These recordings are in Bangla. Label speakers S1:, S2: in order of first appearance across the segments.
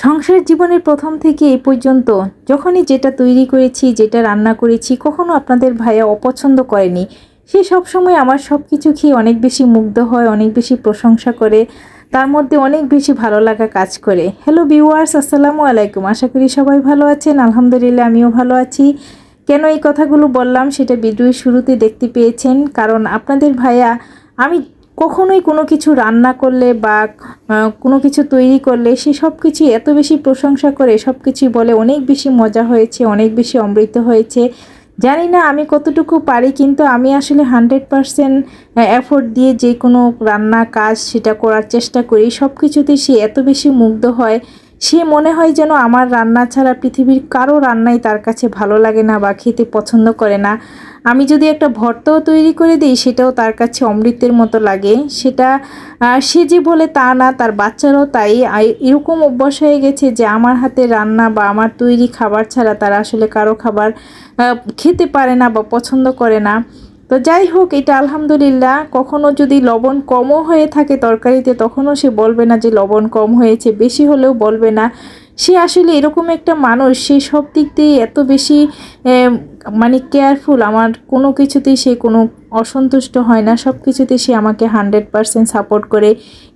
S1: সংসার জীবনের প্রথম থেকে এই পর্যন্ত যখনই যেটা তৈরি করেছি, যেটা রান্না করেছি, কখনো আপনাদের ভাইয়া অপছন্দ করেনি, সে সবসময় আমার সব কিছু খেয়ে অনেক বেশি মুগ্ধ হয়, অনেক বেশি প্রশংসা করে, তার মধ্যে অনেক বেশি ভালো লাগা কাজ করে। হ্যালো ভিউয়ার্স আসসালামু আলাইকুম। আশা করি সবাই ভালো আছেন। আলহামদুলিল্লাহ, আমিও ভালো আছি। কেন এই কথাগুলো বললাম, সেটা ভিডিওর শুরুতে দেখতে পেয়েছেন, কারণ আপনাদের ভাইয়া, আমি কখনোই কোনো কিছু রান্না করলে বা কোনো কিছু তৈরি করলে সে সব কিছু এত বেশি প্রশংসা করে সব কিছুই বলে অনেক বেশি মজা হয়েছে, অনেক বেশি অমৃত হয়েছে। জানি না আমি কতটুকু পারি, কিন্তু আমি আসলে হান্ড্রেড পারসেন্ট এফোর্ট দিয়ে যে কোনো রান্না কাজ সেটা করার চেষ্টা করি। সব কিছুতে সে এত বেশি মুগ্ধ হয়, সে মনে হয় যেন আমার রান্না ছাড়া পৃথিবীর কারও রান্নাই তার কাছে ভালো লাগে না বা খেতে পছন্দ করে না। আমি যদি একটা ভর্তাও তৈরি করে দিই, সেটাও তার কাছে অমৃতের মতো লাগে। সেটা সে যে বলে তা না, তার বাচ্চারাও তাই। এরকম অভ্যাস হয়ে গেছে যে আমার হাতে রান্না বা আমার তৈরি খাবার ছাড়া তারা আসলে কারও খাবার খেতে পারে না বা পছন্দ করে না। তো যাই হোক, এটা আলহামদুলিল্লাহ। কখনো যদি লবণ কমও হয়ে থাকে তরকারিতে, তখনও সে বলবে না যে লবণ কম হয়েছে, বেশি হলেও বলবে না। সে আসলে এরকম একটা মানুষ, সে সব দিক দিয়ে এত বেশি মানে কেয়ারফুল আমার কোনো কিছুতেই সে কোনো অসন্তুষ্ট হয় না সব কিছুতে সে আমাকে হান্ড্রেড পারসেন্ট সাপোর্ট করে।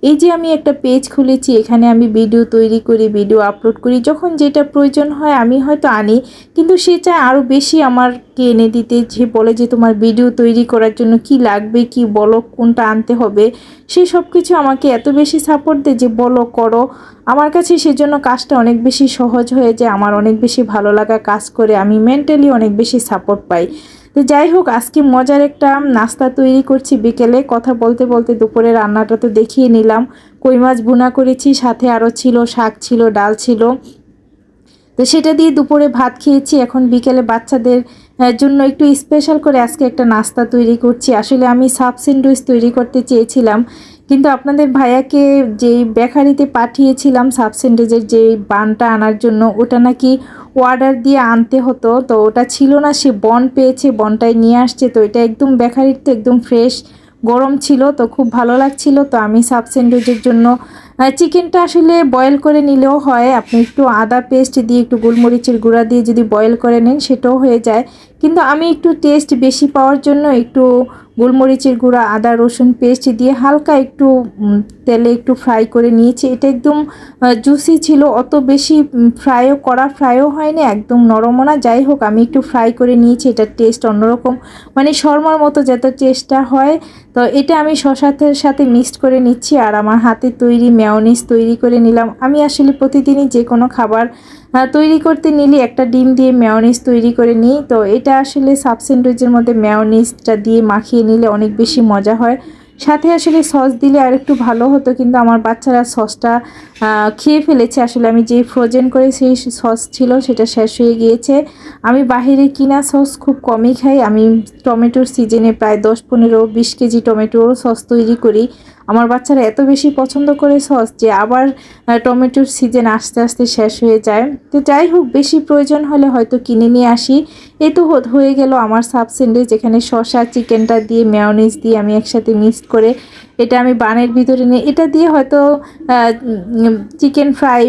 S1: এই যে আমি একটা পেজ খুলেছি, এখানে আমি ভিডিও তৈরি করি ভিডিও আপলোড করি, যখন যেটা প্রয়োজন হয় আমি হয়তো আনি, কিন্তু সে চায় আরও বেশি আমাকে এনে দিতে, যে বলে যে তোমার ভিডিও তৈরি করার জন্য কি লাগবে, কি বলো, কোনটা আনতে হবে, সে সব কিছু আমাকে এত বেশি সাপোর্ট দেয় যে বলো, করো। আমার কাছে সেজন্য কাজটা অনেক বেশি সহজ হয়ে যায়, আমার অনেক বেশি ভালো লাগা কাজ করে, আমি মেন্টালি অনেক বেশি সাপোর্ট পাই। তো যাই হোক, আজকে মজার একটা নাস্তা তৈরি করছি বিকেলে। কথা বলতে বলতে দুপুরে রান্নাটা তো দেখিয়ে নিলাম। কই মাছ ভুনা করেছি, সাথে আরও ছিল শাক ছিল, ডাল ছিল। তো সেটা দিয়ে দুপুরে ভাত খেয়েছি। এখন বিকেলে বাচ্চাদের জন্য একটু স্পেশাল করে আজকে একটা নাস্তা তৈরি করছি। আসলে আমি সাব স্যান্ডউইচ তৈরি করতে চেয়েছিলাম, কিন্তু আপনাদের ভাইয়াকে যেই বেকারিতে পাঠিয়েছিলাম সাব স্যান্ডউইচের যে বানটা আনার জন্য, ওটা নাকি অর্ডার দিয়ে আনতে হতো, তো ওটা ছিল না, সে বন পেয়েছে, বনটাই নিয়ে আসছে, তো এটা একদম বেকারির তো একদম ফ্রেশ গরম ছিল, তো খুব ভালো লাগছিল, তো আমি সাব স্যান্ডউইচের জন্য চিকেনটা আসলে বয়েল করে নিলেও হয়, আপনি একটু আদা পেস্ট দিয়ে একটু গোলমরিচের গুঁড়া দিয়ে যদি বয়েল করে নেন, সেটাও হয়ে যায়, কিন্তু আমি একটু টেস্ট বেশি পাওয়ার জন্য একটু গোলমরিচের গুঁড়া, আদা, রসুন পেস্ট দিয়ে হালকা একটু তেলে একটু ফ্রাই করে নিয়েছি। এটা একদম জুসি ছিল, অত বেশি ফ্রাইও করা ফ্রাইও হয়নি, একদম নরমও না। যাই হোক, আমি একটু ফ্রাই করে নিয়েছি, এটার টেস্ট অন্যরকম। মানে শর্মার মতো যত টেস্টটা হয়, তো এটা আমি শশাতের সাথে মিক্সড করে নিচ্ছি, আর আমার হাতে তৈরি মেয়নিজ তৈরি করে নিলাম। আমি আসলে প্রতিদিনই যে কোনো খাবার তৈরি করতে নিলে একটা ডিম দিয়ে ম্যাওনিস তৈরি করে নিই। তো এটা আসলে সাব স্যান্ডউইচের মধ্যে ম্যাওনিসটা দিয়ে মাখিয়ে নিলে অনেক বেশি মজা হয়। সাথে আসলে সস দিলে আর একটু ভালো হতো, কিন্তু আমার বাচ্চারা সসটা খেয়ে ফেলেছে। আসলে আমি যে ফ্রোজেন করে সেই সস ছিল সেটা শেষ হয়ে গিয়েছে। আমি বাহিরে কিনা সস খুব কমই খাই। আমি টমেটোর সিজনে প্রায় দশ, পনেরো, বিশ কেজি টমেটোর সস তৈরি করি। আমার বাচ্চারা এত বেশি পছন্দ করে সস যে আবার টমেটোর সিজন আস্তে আস্তে শেষ হয়ে যায়। তো যাই হোক, বেশি প্রয়োজন হলে হয়তো কিনে নিয়ে আসি। এই তো হয়ে গেল আমার সাব স্যান্ডউইচ যেখানে শশা চিকেনটা দিয়ে মেয়নিজ দিয়ে আমি একসাথে মিক্সড করে এটা আমি বানের ভিতরে নিয়ে এটা দিয়ে হয়তো চিকেন ফ্রাই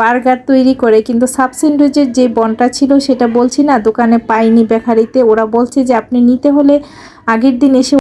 S1: বার্গার তৈরি করে, কিন্তু সাব স্যান্ডউইচের যে বনটা ছিল সেটা বলছি না, দোকানে পাইনি বেকারিতে। ওরা বলছে যে আপনি নিতে হলে আগের দিন এসে